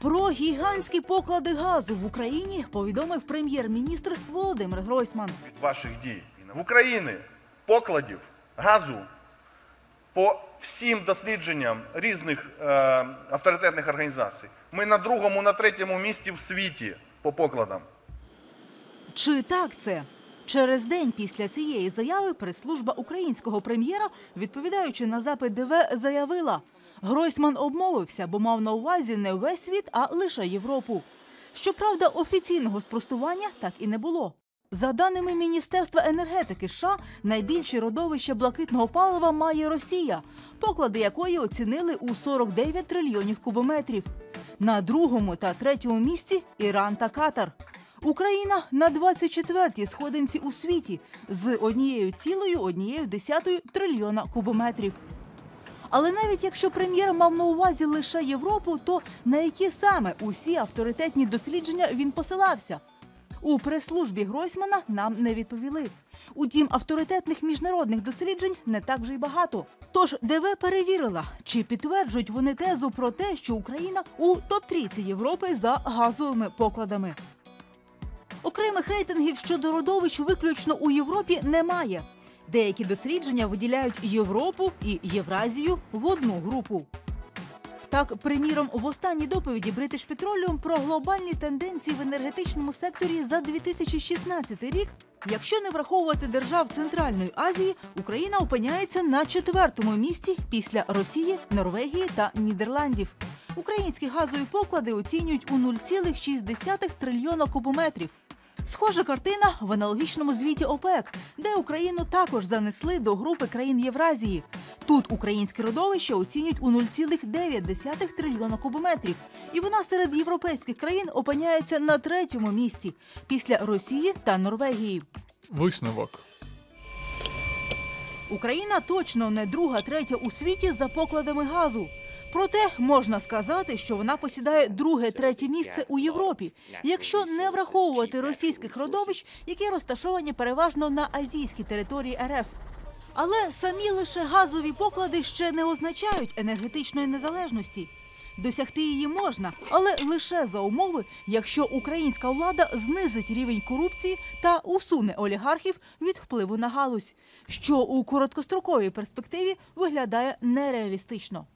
Про гігантські поклади газу в Україні повідомив прем'єр-міністр Володимир Гройсман. від ваших дій в України покладів газу по всім дослідженням різних е, авторитетних організацій. Ми на другому, на третьому місці в світі по покладам. Чи так це? Через день після цієї заяви прес-служба українського прем'єра, відповідаючи на запит ДВ, заявила: Гройсман обмовився, бо мав на увазі не весь світ, а лише Європу. Щоправда, офіційного спростування так і не було. За даними Міністерства енергетики США, найбільші родовища блакитного палива має Росія, поклади якої оцінили у 49 трильйонів кубометрів. На другому та третьому місці Іран та Катар. Україна на 24-й сходинці у світі з однією цілою однією десятою трильйона кубометрів. Але навіть якщо прем'єр мав на увазі лише Європу, то на які саме усі авторитетні дослідження він посилався? У прес-службі Гройсмана нам не відповіли. Утім, авторитетних міжнародних досліджень не так вже й багато. Тож ДВ перевірила, чи підтверджують вони тезу про те, що Україна у топ-трійці Європи за газовими покладами. Окремих рейтингів щодо родовищ виключно у Європі немає. Деякі дослідження виділяють Європу і Євразію в одну групу. Так, приміром, в останній доповіді British Petroleum про глобальні тенденції в енергетичному секторі за 2016 рік, якщо не враховувати держав Центральної Азії, Україна опиняється на четвертому місці після Росії, Норвегії та Нідерландів. Українські газові поклади оцінюють у 0,6 трильйона кубометрів. Схожа картина в аналогічному звіті ОПЕК, де Україну також занесли до групи країн Євразії. Тут українське родовище оцінюють у 0,9 трильйона кубометрів, і вона серед європейських країн опиняється на третьому місці після Росії та Норвегії. Висновок. Україна точно не друга, третя у світі за покладами газу. Проте можна сказати, що вона посідає друге, третє місце у Європі, якщо не враховувати російських родовищ, які розташовані переважно на азійській території РФ. Але самі лише газові поклади ще не означають енергетичної незалежності. Досягти її можна, але лише за умови, якщо українська влада знизить рівень корупції та усуне олігархів від впливу на галузь, що у короткостроковій перспективі виглядає нереалістично.